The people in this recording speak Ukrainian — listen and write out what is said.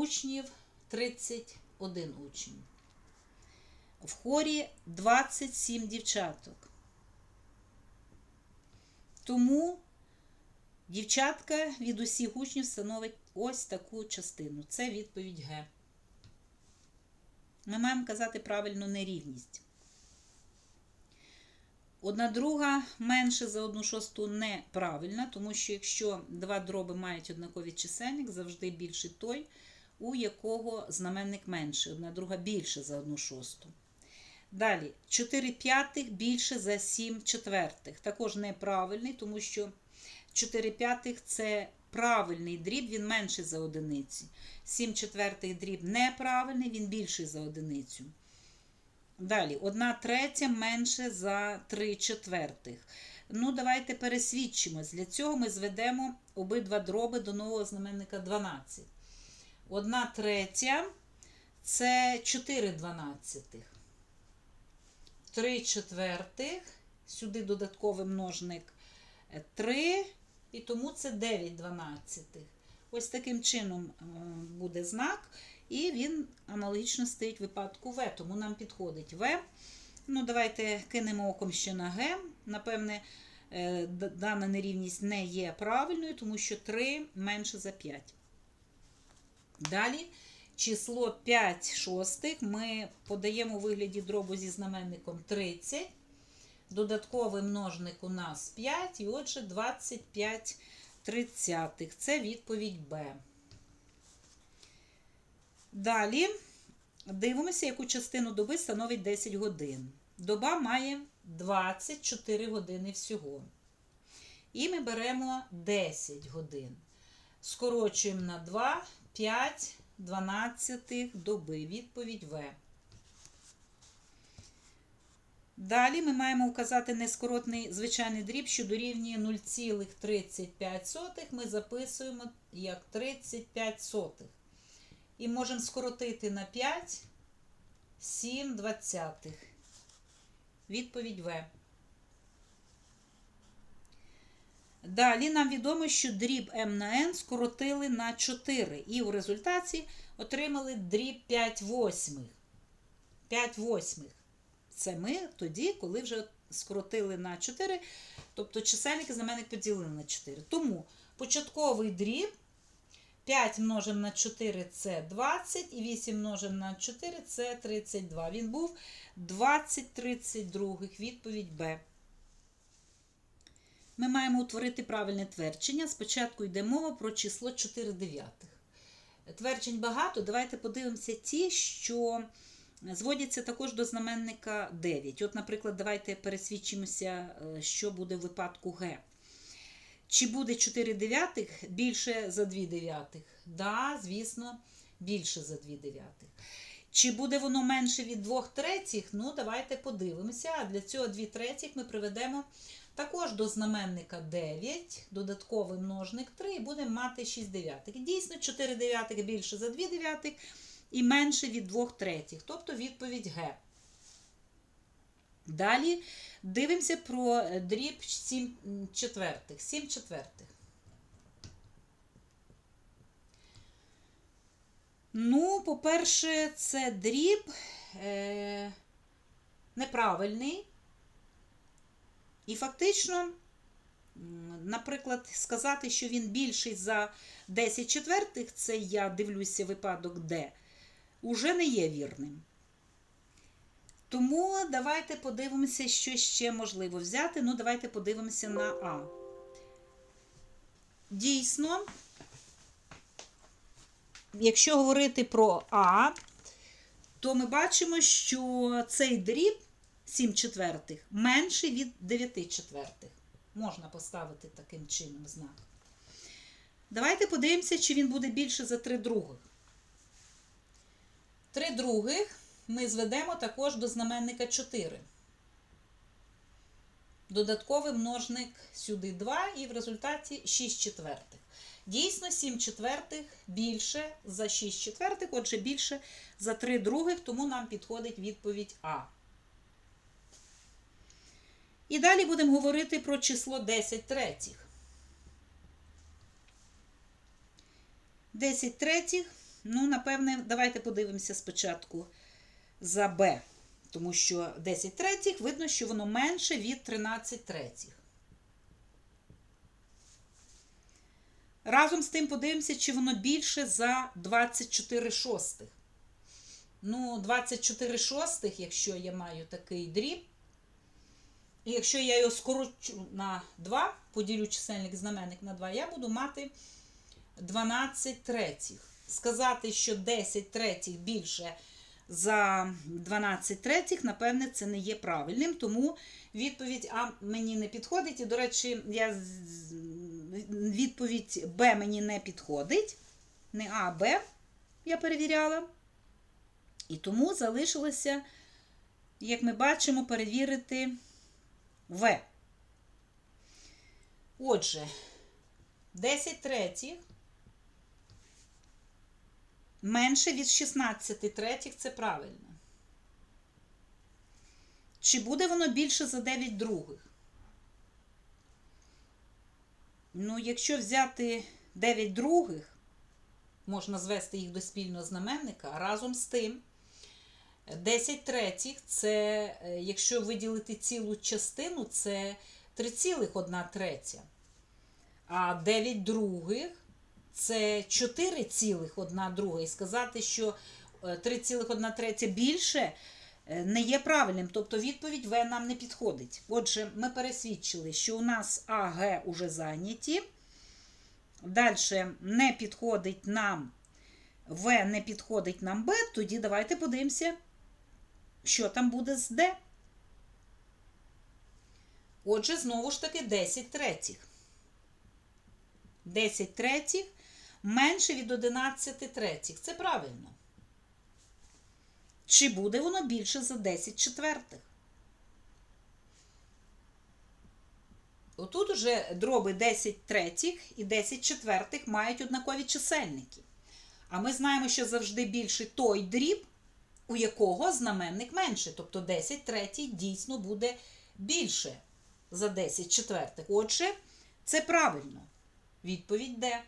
учнів 31 учень. В хорі 27 дівчаток. Тому дівчатка від усіх учнів становить ось таку частину. Це відповідь Г. Ми маємо казати правильно нерівність. Одна друга менше за одну шосту неправильна, тому що якщо два дроби мають однаковий чисельник, завжди більший той, у якого знаменник менше. Одна друга більше за одну шосту. Далі, 4 п'ятих більше за 7 четвертих. Також неправильний, тому що 4 п'ятих це правильний дріб, він менший за одиницю. 7 четвертих дріб неправильний, він більший за одиницю. Далі, 1 третя менше за 3 четвертих. Ну, давайте пересвідчимось. Для цього ми зведемо обидва дроби до нового знаменника 12. 1 третя це 4 дванадцятих. 3 четвертих, сюди додатковий множник 3, і тому це 9 дванадцятих. Ось таким чином буде знак, і він аналогічно стоїть в випадку В, тому нам підходить В. Ну, Давайте кинемо оком ще на Г. Напевне, е, дана нерівність не є правильною, тому що 3 менше за 5. Далі число 5 шостих ми подаємо у вигляді дробу зі знаменником 30. Додатковий множник у нас 5, і отже 25 тридцятих. Це відповідь Б. Далі дивимося, яку частину доби становить 10 годин. Доба має 24 години всього. І ми беремо 10 годин. Скорочуємо на 2, 5, 12 доби. Відповідь В. Далі ми маємо вказати нескоротний звичайний дріб, що дорівнює 0,35. Ми записуємо як 35 сотих. І можемо скоротити на 5, 7 двадцятих. Відповідь В. Далі нам відомо, що дріб m на n скоротили на 4. І в результаті отримали дріб 5 восьмих. 5 восьмих. Це ми тоді, коли вже скоротили на 4, тобто чисельник і знаменник поділили на 4. Тому початковий дріб 5 множимо на 4 це 20, і 8 множимо на 4 це 32. Він був 20 32. Відповідь Б. Ми маємо утворити правильне твердження. Спочатку йде мова про число 4 дев'ятих. Тверджень багато. Давайте подивимося ті, що зводяться також до знаменника 9. От, наприклад, давайте пересвідчимося, е, що буде в випадку Г. Чи буде 4 дев'ятих більше за 2 дев'ятих? Да, звісно, більше за 2 дев'ятих. Чи буде воно менше від 2 третіх? Ну, давайте подивимося. А для цього 2 третіх ми приведемо також до знаменника 9, додатковий множник 3, і будемо мати 6 дев'ятих. Дійсно, 4 дев'ятих більше за 2 дев'ятих і менше від 2 третіх. Тобто відповідь Г. Далі дивимося про дріб 7 четвертих. 7 четвертих. Ну, по-перше, це дріб е, неправильний. І фактично, наприклад, сказати, що він більший за 10 четвертих, це я дивлюся випадок Д, уже не є вірним. Тому давайте подивимося, що ще можливо взяти. Ну, давайте подивимося на А. Дійсно, якщо говорити про А, то ми бачимо, що цей дріб 7 четвертих менший від 9 четвертих. Можна поставити таким чином знак. Давайте подивимося, чи він буде більше за 3 других. 3 других ми зведемо також до знаменника 4. Додатковий множник сюди 2 і в результаті 6 четвертих. Дійсно, 7 четвертих більше за 6 четвертих, отже, більше за 3 других, тому нам підходить відповідь А. І далі будемо говорити про число 10 третіх. 10 третіх Ну, напевне, давайте подивимося спочатку за Б. Тому що 10 третіх видно, що воно менше від 13 третіх. Разом з тим подивимося, чи воно більше за 24 шостих. Ну, 24 шостих, якщо я маю такий дріб, і якщо я його скорочу на 2, поділю чисельник знаменник на 2, я буду мати 12 третіх. Сказати, що 10 третіх більше за 12 третіх, напевне, це не є правильним, тому відповідь А мені не підходить. І, до речі, я відповідь Б мені не підходить. Не А, а Б я перевіряла. І тому залишилося, як ми бачимо, перевірити В. Отже, 10 третіх менше від 16 третіх це правильно. Чи буде воно більше за 9 других? Ну, якщо взяти 9 других, можна звести їх до спільного знаменника, разом з тим 10 третіх це, е, якщо виділити цілу частину, це 3,1 третя. А 9 других це 4,1 друга. І сказати, що е, 3,1 третя більше е, не є правильним. Тобто відповідь В нам не підходить. Отже, ми пересвідчили, що у нас А, Г уже зайняті. Далі не підходить нам В, не підходить нам Б. Тоді давайте подивимося, що там буде з Д. Отже, знову ж таки 10 третіх. 10 третіх менше від 11 третіх. Це правильно. Чи буде воно більше за 10 четвертих? Отут уже дроби 10 третіх і 10 четвертих мають однакові чисельники. А ми знаємо, що завжди більший той дріб, у якого знаменник менше. Тобто 10 третій дійсно буде більше за 10 четвертих. Отже, це правильно. Відповідь Д.